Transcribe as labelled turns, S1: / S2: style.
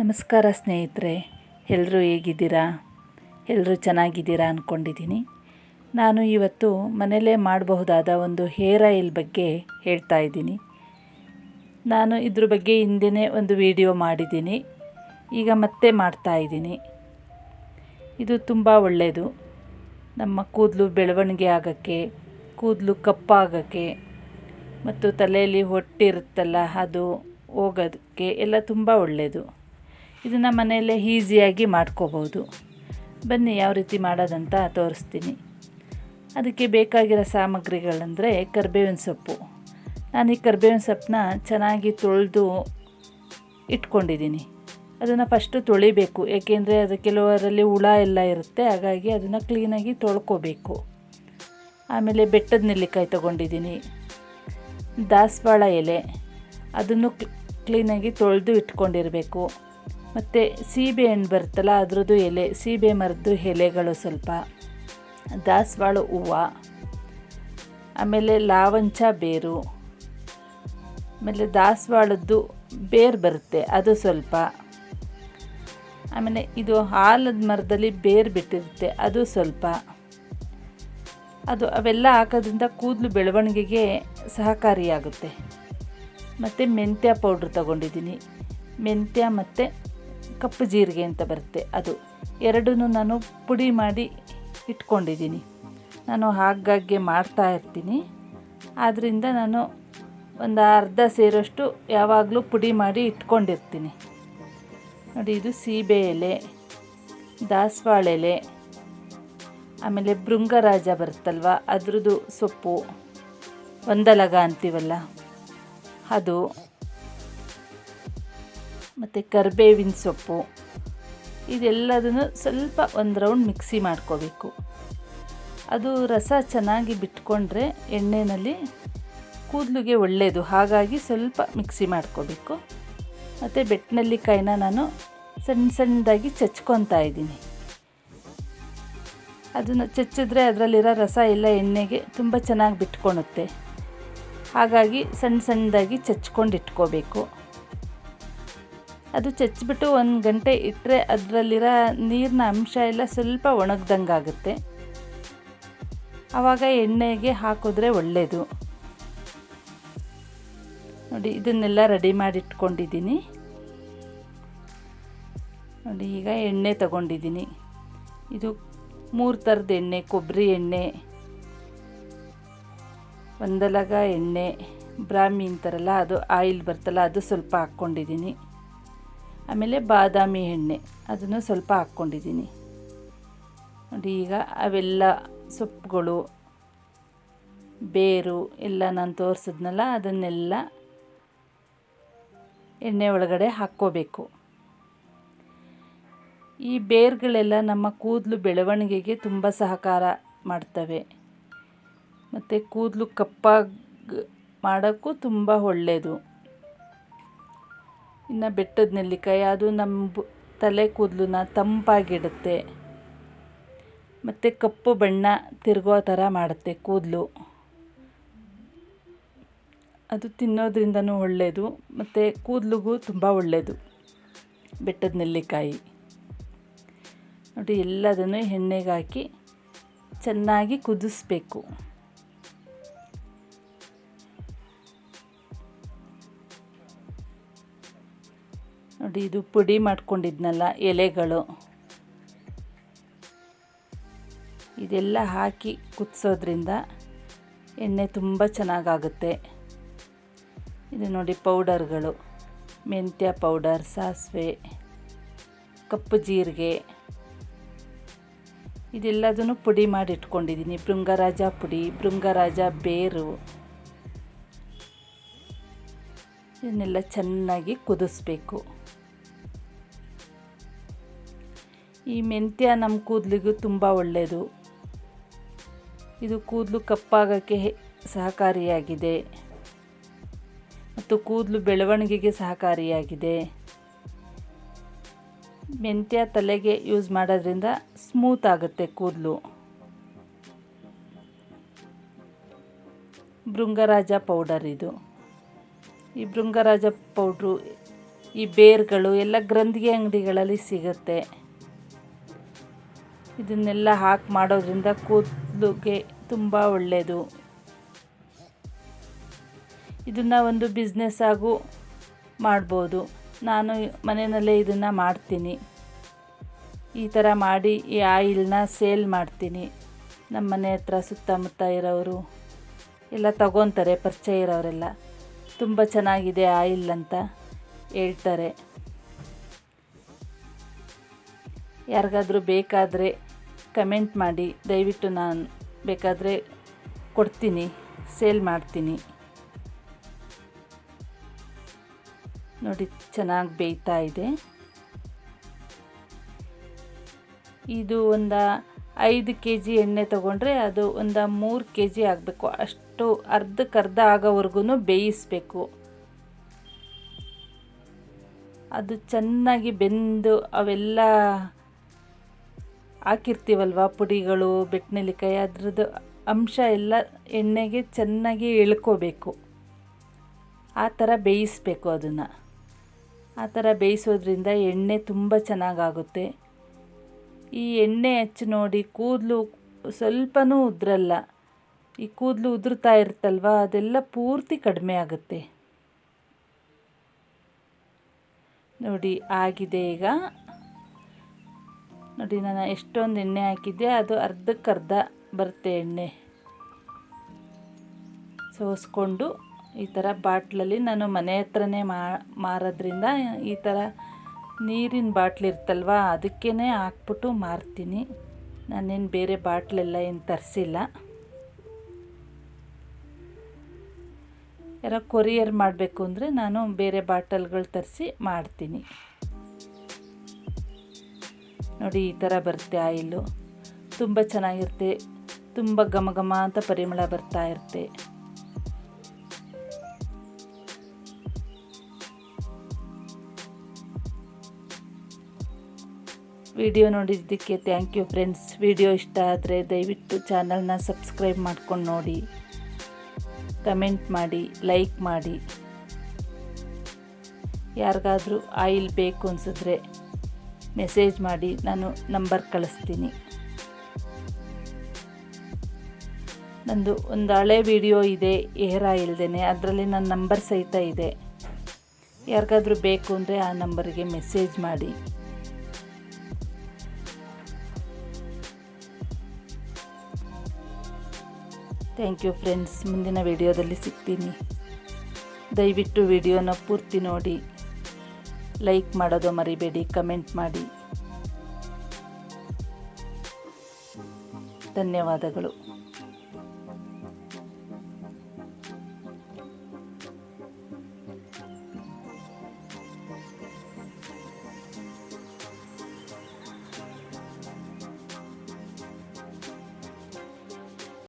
S1: ನಮಸ್ಕಾರ ಸ್ನೇಹಿತರೆ ಎಲ್ಲರೂ ಹೇಗಿದ್ದೀರಾ? ಎಲ್ಲರೂ ಚೆನ್ನಾಗಿದ್ದೀರಾ ಅಂದ್ಕೊಂಡಿದ್ದೀನಿ ನಾನು ಇವತ್ತು ಮನೆಯಲ್ಲೇ ಮಾಡಬಹುದಾದ ಒಂದು ಹೇರ್ ಆಯಿಲ್ ಬಗ್ಗೆ ಹೇಳ್ತಾ ಇದ್ದೀನಿ. ನಾನು ಇದ್ರ ಬಗ್ಗೆ ಹಿಂದೆಯೇ ಒಂದು ವಿಡಿಯೋ ಮಾಡಿದ್ದೀನಿ. ಈಗ ಮತ್ತೆ ಮಾಡ್ತಾ ಇದ್ದೀನಿ. ಇದು ತುಂಬ ಒಳ್ಳೆಯದು ನಮ್ಮ ಕೂದಲು ಬೆಳವಣಿಗೆ ಆಗೋಕ್ಕೆ, ಕೂದಲು ಕಪ್ಪಾಗೋಕ್ಕೆ ಮತ್ತು ತಲೆಯಲ್ಲಿ ಹೊಟ್ಟಿರುತ್ತಲ್ಲ, ಅದು ಹೋಗೋದಕ್ಕೆ ಎಲ್ಲ ತುಂಬ ಒಳ್ಳೆಯದು ಇದನ್ನು ಮನೆಯಲ್ಲೇ ಈಸಿಯಾಗಿ ಮಾಡ್ಕೋಬೋದು. ಬನ್ನಿ ಯಾವ ರೀತಿ ಮಾಡೋದಂತ ತೋರಿಸ್ತೀನಿ. ಅದಕ್ಕೆ ಬೇಕಾಗಿರೋ ಸಾಮಗ್ರಿಗಳಂದರೆ ಕರ್ಬೇವಿನ ಸೊಪ್ಪು. ನಾನು ಈ ಕರಿಬೇವಿನ ಸೊಪ್ಪನ್ನ ಚೆನ್ನಾಗಿ ತೊಳೆದು ಇಟ್ಕೊಂಡಿದ್ದೀನಿ. ಅದನ್ನು ಫಸ್ಟು ತೊಳಿಬೇಕು. ಏಕೆಂದರೆ ಅದು ಕೆಲವರಲ್ಲಿ ಹುಳ ಎಲ್ಲ ಇರುತ್ತೆ, ಹಾಗಾಗಿ ಅದನ್ನು ಕ್ಲೀನಾಗಿ ತೊಳ್ಕೊಬೇಕು. ಆಮೇಲೆ ಬೆಟ್ಟದ ನೆಲ್ಲಿಕಾಯಿ ತೊಗೊಂಡಿದ್ದೀನಿ. ದಾಸವಾಳ ಎಲೆ. ಅದನ್ನು ಕ್ಲೀನಾಗಿ ತೊಳೆದು ಇಟ್ಕೊಂಡಿರಬೇಕು. ಮತ್ತು ಸೀಬೆ ಹಣ್ಣು ಬರುತ್ತಲ್ಲ, ಅದರದ್ದು ಎಲೆ, ಸೀಬೆ ಮರದ್ದು ಎಲೆಗಳು ಸ್ವಲ್ಪ. ದಾಸವಾಳ ಹೂವು, ಆಮೇಲೆ ಲಾವಂಚ ಬೇರು, ಆಮೇಲೆ ದಾಸವಾಳದ್ದು ಬೇರು ಬರುತ್ತೆ, ಅದು ಸ್ವಲ್ಪ. ಆಮೇಲೆ ಇದು ಹಾಲದ ಮರದಲ್ಲಿ ಬೇರು ಬಿಟ್ಟಿರುತ್ತೆ, ಅದು ಸ್ವಲ್ಪ. ಅದು ಅವೆಲ್ಲ ಹಾಕೋದ್ರಿಂದ ಕೂದಲು ಬೆಳವಣಿಗೆಗೆ ಸಹಕಾರಿಯಾಗುತ್ತೆ. ಮತ್ತು ಮೆಂತ್ಯ ಪೌಡ್ರ್ ತಗೊಂಡಿದ್ದೀನಿ. ಮೆಂತ್ಯ ಮತ್ತು ಕಪ್ಪು ಜೀರಿಗೆ ಅಂತ ಬರುತ್ತೆ ಅದು. ಎರಡನ್ನೂ ನಾನು ಪುಡಿ ಮಾಡಿ ಇಟ್ಕೊಂಡಿದ್ದೀನಿ. ನಾನು ಆಗಾಗ್ಗೆ ಮಾಡ್ತಾ ಇರ್ತೀನಿ. ಆದ್ದರಿಂದ ನಾನು ಒಂದು ಅರ್ಧ ಸೇರೋಷ್ಟು ಯಾವಾಗಲೂ ಪುಡಿ ಮಾಡಿ ಇಟ್ಕೊಂಡಿರ್ತೀನಿ. ನೋಡಿ, ಇದು ಸೀಬೆ ಎಲೆ, ದಾಸವಾಳ ಎಲೆ, ಆಮೇಲೆ ಭೃಂಗರಾಜ ಬರುತ್ತಲ್ವ, ಅದ್ರದ್ದು ಸೊಪ್ಪು, ಒಂದಲಗ ಅಂತೀವಲ್ಲ, ಅದು. ಮತ್ತು ಕರಿಬೇವಿನ ಸೊಪ್ಪು. ಇದೆಲ್ಲದನ್ನು ಸ್ವಲ್ಪ ಒಂದು ರೌಂಡ್ ಮಿಕ್ಸಿ ಮಾಡ್ಕೋಬೇಕು. ಅದು ರಸ ಚೆನ್ನಾಗಿ ಬಿಟ್ಕೊಂಡ್ರೆ ಎಣ್ಣೆಯಲ್ಲಿ ಕೂದಲಿಗೆ ಒಳ್ಳೆಯದು ಹಾಗಾಗಿ ಸ್ವಲ್ಪ ಮಿಕ್ಸಿ ಮಾಡ್ಕೋಬೇಕು. ಮತ್ತು ಕೈನ ನಾನು ಸಣ್ಣ ಸಣ್ಣದಾಗಿ ಚಚ್ಕೊತಾ ಇದ್ದೀನಿ. ಅದನ್ನು ಚಚ್ಚಿದ್ರೆ ಅದರಲ್ಲಿರೋ ರಸ ಎಲ್ಲ ಎಣ್ಣೆಗೆ ತುಂಬ ಚೆನ್ನಾಗಿ ಬಿಟ್ಕೊಳುತ್ತೆ ಹಾಗಾಗಿ ಸಣ್ಣ ಸಣ್ಣದಾಗಿ ಚಚ್ಕೊಂಡು ಇಟ್ಕೋಬೇಕು ಅದು ಚಚ್ಚಿಬಿಟ್ಟು ಒಂದು ಗಂಟೆ ಇಟ್ಟರೆ ಅದರಲ್ಲಿರೋ ನೀರಿನ ಅಂಶ ಎಲ್ಲ ಸ್ವಲ್ಪ ಒಣಗ್ದಂಗೆ ಆಗುತ್ತೆ ಆವಾಗ ಎಣ್ಣೆಗೆ ಹಾಕಿದ್ರೆ ಒಳ್ಳೆಯದು ನೋಡಿ, ಇದನ್ನೆಲ್ಲ ರೆಡಿ ಮಾಡಿಟ್ಕೊಂಡಿದ್ದೀನಿ. ನೋಡಿ, ಈಗ ಎಣ್ಣೆ ತಗೊಂಡಿದ್ದೀನಿ. ಇದು ಮೂರು ಥರದ ಎಣ್ಣೆ ಕೊಬ್ಬರಿ ಎಣ್ಣೆ, ಒಂದಲಗ ಎಣ್ಣೆ ಬ್ರಾಹ್ಮಿ ಅಂತಾರಲ್ಲ ಅದು ಆಯಿಲ್ ಬರ್ತಲ್ಲ, ಅದು ಸ್ವಲ್ಪ ಹಾಕ್ಕೊಂಡಿದ್ದೀನಿ. ಆಮೇಲೆ ಬಾದಾಮಿ ಎಣ್ಣೆ, ಅದನ್ನು ಸ್ವಲ್ಪ ಹಾಕ್ಕೊಂಡಿದ್ದೀನಿ. ನೋಡಿ, ಈಗ ಅವೆಲ್ಲ ಸೊಪ್ಪುಗಳು, ಬೇರು ಎಲ್ಲ ನಾನು ತೋರಿಸಿದ್ನಲ್ಲ, ಅದನ್ನೆಲ್ಲ ಎಣ್ಣೆ ಒಳಗಡೆ ಹಾಕ್ಕೋಬೇಕು. ಈ ಬೇರುಗಳೆಲ್ಲ ನಮ್ಮ ಕೂದಲು ಬೆಳವಣಿಗೆಗೆ ತುಂಬ ಸಹಕಾರ ಮಾಡ್ತವೆ. ಮತ್ತು ಕೂದಲು ಕಪ್ಪಾಗಿ ಮಾಡೋಕ್ಕೂ ತುಂಬ ಒಳ್ಳೆಯದು ಇನ್ನು ಬೆಟ್ಟದ ನೆಲ್ಲಿಕಾಯಿ, ಅದು ನಮ್ಮ ತಲೆ ಕೂದಲನ್ನ ತಂಪಾಗಿಡುತ್ತೆ. ಮತ್ತು ಕಪ್ಪು ಬಣ್ಣ ತಿರುಗೋ ಥರ ಮಾಡುತ್ತೆ ಕೂದಲು. ಅದು ತಿನ್ನೋದ್ರಿಂದನೂ ಒಳ್ಳೆಯದು ಮತ್ತು ಕೂದಲಿಗೂ ತುಂಬ ಒಳ್ಳೆಯದು ಬೆಟ್ಟದ ನೆಲ್ಲಿಕಾಯಿ. ನೋಡಿ, ಎಲ್ಲದನ್ನು ಎಣ್ಣೆಗೆ ಹಾಕಿ ಚೆನ್ನಾಗಿ ಕುದಿಸ್ಬೇಕು. ನೋಡಿ, ಇದು ಪುಡಿ ಮಾಡ್ಕೊಂಡಿದ್ನಲ್ಲ, ಎಲೆಗಳು. ಇದೆಲ್ಲ ಹಾಕಿ ಕುದಿಸೋದ್ರಿಂದ ಎಣ್ಣೆ ತುಂಬ ಚೆನ್ನಾಗಾಗುತ್ತೆ. ಇದು ನೋಡಿ, ಪೌಡರ್ಗಳು. ಮೆಂತ್ಯ ಪೌಡರ್, ಸಾಸಿವೆ, ಕಪ್ಪು ಜೀರಿಗೆ. ಇದೆಲ್ಲದನ್ನು ಪುಡಿ ಮಾಡಿ ಇಟ್ಕೊಂಡಿದ್ದೀನಿ ಭೃಂಗರಾಜ ಪುಡಿ ಭೃಂಗರಾಜ ಬೇರು. ಇದನ್ನೆಲ್ಲ ಚೆನ್ನಾಗಿ ಕುದಿಸ್ಬೇಕು. ಈ ಮೆಂತ್ಯ ನಮ್ಮ ಕೂದಲಿಗೂ ತುಂಬ ಒಳ್ಳೆಯದು ಇದು ಕೂದಲು ಕಪ್ಪಾಗೋಕ್ಕೆ ಸಹಕಾರಿಯಾಗಿದೆ. ಮತ್ತು ಕೂದಲು ಬೆಳವಣಿಗೆಗೆ ಸಹಕಾರಿಯಾಗಿದೆ. ಮೆಂತ್ಯ ತಲೆಗೆ ಯೂಸ್ ಮಾಡೋದ್ರಿಂದ ಸ್ಮೂತ್ ಆಗುತ್ತೆ ಕೂದಲು. ಭೃಂಗರಾಜ ಪೌಡರ್ ಇದು. ಈ ಭೃಂಗರಾಜ ಪೌಡ್ರು ಈ ಬೇರ್ಗಳು ಎಲ್ಲ ಗ್ರಂಥಿಗೆ ಅಂಗಡಿಗಳಲ್ಲಿ ಸಿಗುತ್ತೆ. ಇದನ್ನೆಲ್ಲ ಹಾಕಿ ಮಾಡೋದ್ರಿಂದ ಕೂದಲಿಗೆ ತುಂಬ ಒಳ್ಳೆಯದು ಇದನ್ನು ಒಂದು ಬಿಸ್ನೆಸ್ ಆಗು ಮಾಡ್ಬೋದು. ನಾನು ಮನೆಯಲ್ಲೇ ಇದನ್ನು ಮಾಡ್ತೀನಿ. ಈ ಥರ ಮಾಡಿ ಈ ಆಯಿಲ್ನ ಸೇಲ್ ಮಾಡ್ತೀನಿ. ನಮ್ಮ ಮನೆ ಹತ್ರ ಸುತ್ತಮುತ್ತ ಇರೋರು ಎಲ್ಲ ತಗೊತಾರೆ, ಪರಿಚಯ ಇರೋರೆಲ್ಲ. ತುಂಬ ಚೆನ್ನಾಗಿದೆ ಆಯಿಲ್ ಅಂತ ಹೇಳ್ತಾರೆ. ಯಾರಿಗಾದರೂ ಬೇಕಾದರೆ ಕಮೆಂಟ್ ಮಾಡಿ, ದಯವಿಟ್ಟು ನಾನು ಬೇಕಾದರೆ ಕೊಡ್ತೀನಿ, ಸೇಲ್ ಮಾಡ್ತೀನಿ. ನೋಡಿ, ಚೆನ್ನಾಗಿ ಬೇಯ್ತಾ ಇದೆ. ಇದು ಒಂದು ಐದು ಕೆ ಜಿ ಎಣ್ಣೆ ತೊಗೊಂಡ್ರೆ ಅದು ಒಂದು ಮೂರು ಕೆ ಜಿ ಆಗಬೇಕು. ಅಷ್ಟು ಅರ್ಧಕ್ಕೆ ಅರ್ಧ ಆಗೋವರೆಗೂ ಬೇಯಿಸಬೇಕು. ಅದು ಚೆನ್ನಾಗಿ ಬೆಂದು ಅವೆಲ್ಲ ಹಾಕಿರ್ತೀವಲ್ವ? ಪುಡಿಗಳು ಬೆಟ್ನೆಲಿಕಾಯಿ ಅದ್ರದ್ದು ಅಂಶ ಎಲ್ಲ ಎಣ್ಣೆಗೆ ಚೆನ್ನಾಗಿ ಇಳ್ಕೋಬೇಕು ಆ ಥರ ಬೇಯಿಸ್ಬೇಕು ಅದನ್ನು. ಆ ಥರ ಬೇಯಿಸೋದ್ರಿಂದ ಎಣ್ಣೆ ತುಂಬ ಚೆನ್ನಾಗಾಗುತ್ತೆ. ಈ ಎಣ್ಣೆ ಹಚ್ಚಿ ನೋಡಿ ಕೂದಲು ಸ್ವಲ್ಪನೂ ಉದ್ರಲ್ಲ. ಈ ಕೂದಲು ಉದುರ್ತಾ ಇರುತ್ತಲ್ವ? ಅದೆಲ್ಲ ಪೂರ್ತಿ ಕಡಿಮೆ ಆಗುತ್ತೆ. ನೋಡಿ, ಆಗಿದೆ ಈಗ. ನೋಡಿ, ನಾನು ಎಷ್ಟೊಂದು ಎಣ್ಣೆ ಹಾಕಿದ್ದೆ, ಅದು ಅರ್ಧಕ್ಕರ್ಧ ಬರುತ್ತೆ ಎಣ್ಣೆ. ಸೋಸ್ಕೊಂಡು ಈ ಥರ ಬಾಟ್ಲಲ್ಲಿ ನಾನು ಮನೆ ಹತ್ರನೇ ಮಾರೋದ್ರಿಂದ ಈ ಥರ ನೀರಿನ ಬಾಟ್ಲ್ ಇರ್ತಲ್ವ ಅದಕ್ಕೇ ಹಾಕ್ಬಿಟ್ಟು ಮಾರ್ತೀನಿ. ನಾನೇನು ಬೇರೆ ಬಾಟ್ಲೆಲ್ಲ ಏನು ತರಿಸಿಲ್ಲ. ಯಾರೋ ಕೊರಿಯರ್ ಮಾಡಬೇಕು ಅಂದರೆ ನಾನು ಬೇರೆ ಬಾಟಲ್ಗಳು ತರಿಸಿ ಮಾಡ್ತೀನಿ ನೋಡಿ ಈ ಥರ ಬರುತ್ತೆ ಆಯಿಲು ತುಂಬ ಚೆನ್ನಾಗಿರುತ್ತೆ. ತುಂಬ ಘಮ ಘಮ ಅಂತ ಪರಿಮಳ ಬರ್ತಾ ಇರುತ್ತೆ. ವಿಡಿಯೋ ನೋಡಿದ್ದಕ್ಕೆ ಥ್ಯಾಂಕ್ ಯು ಫ್ರೆಂಡ್ಸ್. ವಿಡಿಯೋ ಇಷ್ಟ ಆದರೆ ದಯವಿಟ್ಟು ಚಾನಲ್ನ ಸಬ್ಸ್ಕ್ರೈಬ್ ಮಾಡ್ಕೊಂಡು ನೋಡಿ. ಕಮೆಂಟ್ ಮಾಡಿ, ಲೈಕ್ ಮಾಡಿ. ಯಾರಿಗಾದರೂ ಆಯಿಲ್ ಬೇಕು ಅನಿಸಿದ್ರೆ ಮೆಸೇಜ್ ಮಾಡಿ ನಾನು ನಂಬರ್ ಕಳಿಸ್ತೀನಿ. ನಂದು ಒಂದು ಹಳೆ ವಿಡಿಯೋ ಇದೆ, ಏರ ಇಲ್ದೇ ಅದರಲ್ಲಿ ನನ್ನ ನಂಬರ್ ಸಹಿತ ಇದೆ. ಯಾರಿಗಾದರೂ ಬೇಕು ಅಂದರೆ ಆ ನಂಬರಿಗೆ ಮೆಸೇಜ್ ಮಾಡಿ. ಥ್ಯಾಂಕ್ ಯು ಫ್ರೆಂಡ್ಸ್, ಮುಂದಿನ ವಿಡಿಯೋದಲ್ಲಿ ಸಿಗ್ತೀನಿ. ದಯವಿಟ್ಟು ವಿಡಿಯೋನ ಪೂರ್ತಿ ನೋಡಿ. ಲೈಕ್ ಮಾಡೋದು ಮರಿಬೇಡಿ ಕಮೆಂಟ್ ಮಾಡಿ. ಧನ್ಯವಾದಗಳು.